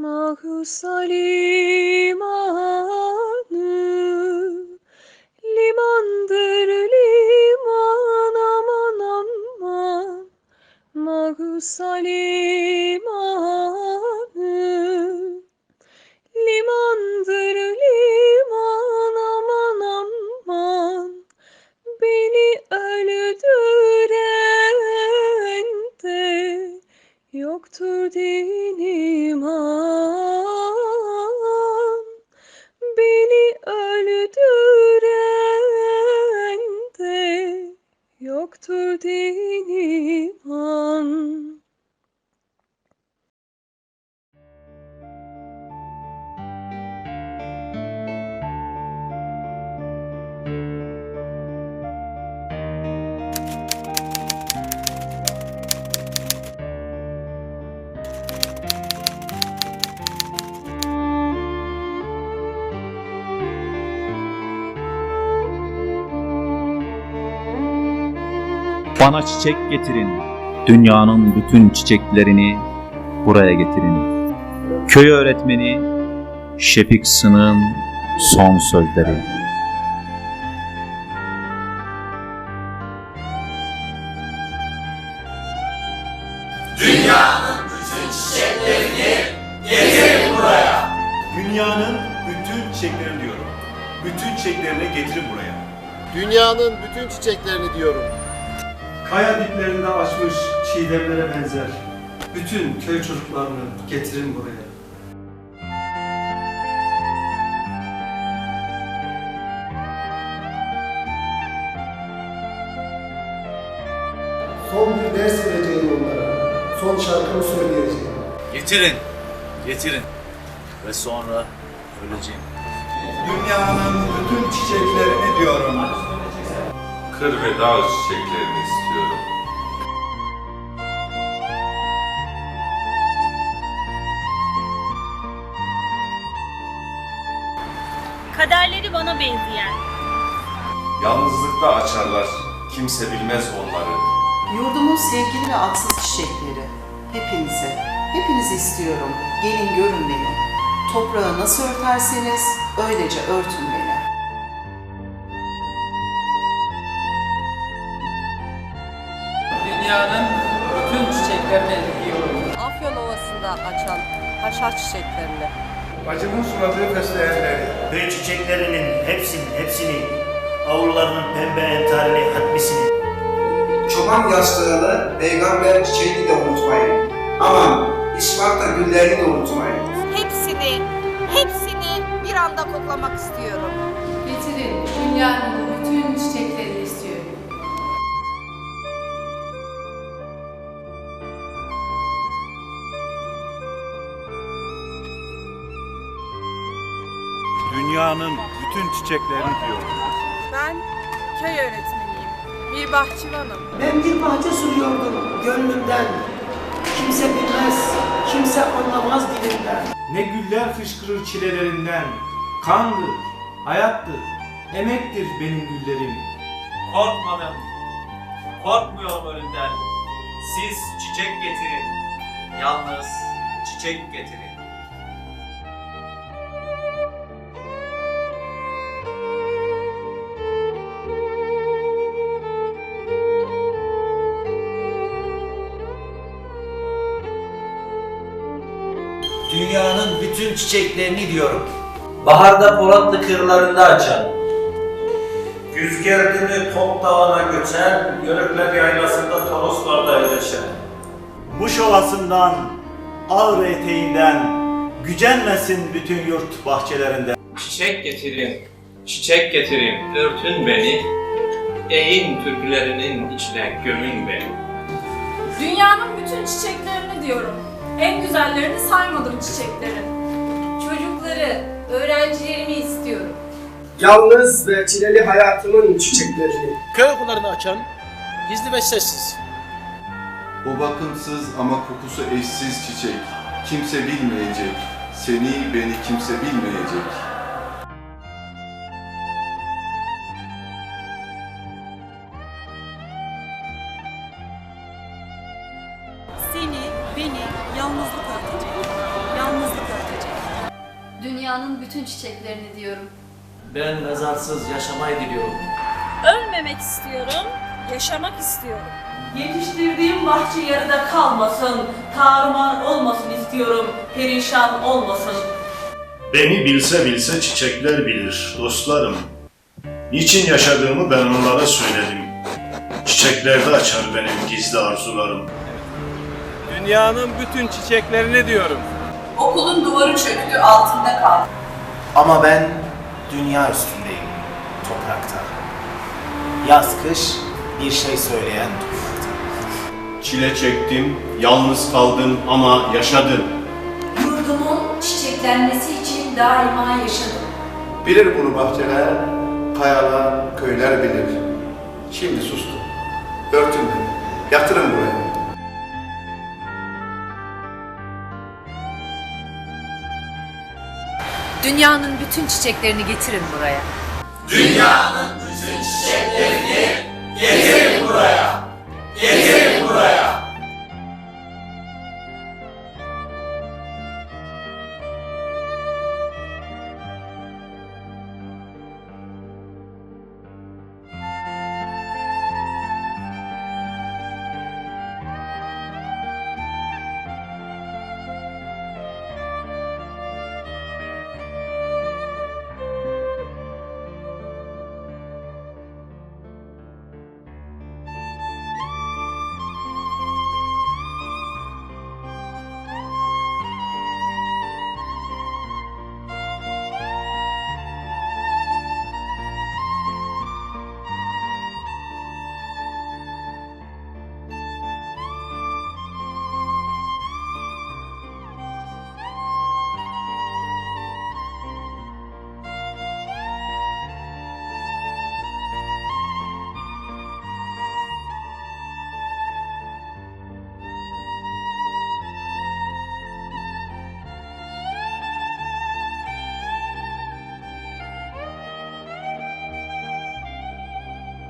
Mahusa limanı Limandır liman aman aman Mahusa limanı Yoktur din iman Beni öldüren Bana çiçek getirin. Dünyanın bütün çiçeklerini buraya getirin. Köy öğretmeni Şefik Sın'ın son sözleri. Dünyanın bütün çiçeklerini diyorum. Bütün çiçeklerini getirin buraya. Dünyanın bütün çiçeklerini diyorum. Kaya diplerinde açmış çiğdemlere benzer. Bütün köy çocuklarını getirin buraya. Son bir ders vereceğim onlara. Son şarkımı söyleyeceğim. Getirin, getirin. Ve sonra öleceğim. Dünyanın bütün çiçeklerini diyorum. Kır ve dağ çiçeklerini Kaderleri bana benzeyen, Yalnızlıkta açarlar, kimse bilmez onları. Yurdumun sevgili ve aksız çiçekleri. Hepinize, hepinizi istiyorum. Gelin görün beni. Toprağı nasıl örterseniz öylece örtün beni. Dünyanın bütün çiçeklerini diyorum. Afyon Ovası'nda açan haşhaş çiçeklerini. Bacımın suladığı fesleğenleri. Köy çiçeklerinin hepsini, hepsini, avlularının pembe entarini, hatmisini, Çoban yastığını, peygamber çiçeğini de unutmayın. Aman, İsparta güllerini de unutmayın. Hepsini, hepsini bir anda koklamak istiyorum. getirin dünyanın Dünyanın bütün çiçeklerini diyorum. Ben köy öğretmeniyim. Bir bahçıvanım. Ben bir bahçe sürüyordum gönlümden. Kimse bilmez, kimse anlamaz dilinden. Ne güller fışkırır çilelerinden. Kandır, hayattır, emektir benim güllerim. Korkmadım. Korkmuyorum ölümden. Siz çiçek getirin. Yalnız çiçek getirin. Dünyanın bütün çiçeklerini diyorum. Baharda Polatlı kırlarında açan, Güz geldi mi Top Dağı'na göçen, Yörükler Yaylası'nda Toroslar'da yerleşen. Muş ovasından, Ağrı eteğinden, gücenmesin bütün yurt bahçelerinde. çiçek getirin, çiçek getirin, örtün beni, eğin türkülerinin içine gömün beni. Dünyanın bütün çiçeklerini diyorum. En güzellerini saymadım çiçeklerin. Çocukları, öğrencilerimi istiyorum. Yalnız ve çileli hayatımın çiçeklerini. Köy okullarını açan, gizli ve sessiz. O bakımsız ama kokusu eşsiz çiçek. Kimse bilmeyecek. Seni, beni kimse bilmeyecek. Dünyanın bütün çiçeklerini diyorum. Ben mezarsız yaşamayı diliyorum. Ölmemek istiyorum, yaşamak istiyorum. Yetiştirdiğim bahçe yarıda kalmasın, tarumar olmasın istiyorum, perişan olmasın. Beni bilse bilse çiçekler bilir dostlarım. Niçin yaşadığımı ben onlara söyledim. Çiçeklerde açar benim gizli arzularım. Dünyanın bütün çiçeklerini diyorum. Okulun duvarı çöktü, altında kaldı. Ama ben dünya üstündeyim, toprakta. Yaz kış bir şey söyleyen toprakta. Çile çektim, yalnız kaldım ama yaşadım. Yurdumun çiçeklenmesi için daima yaşadım. Bilir bunu bahçeler, kayalar, köyler bilir. Şimdi sustum. Örtün beni. Yatırın buraya. Dünyanın bütün çiçeklerini getirin buraya. Dünyanın bütün çiçeklerini getirin.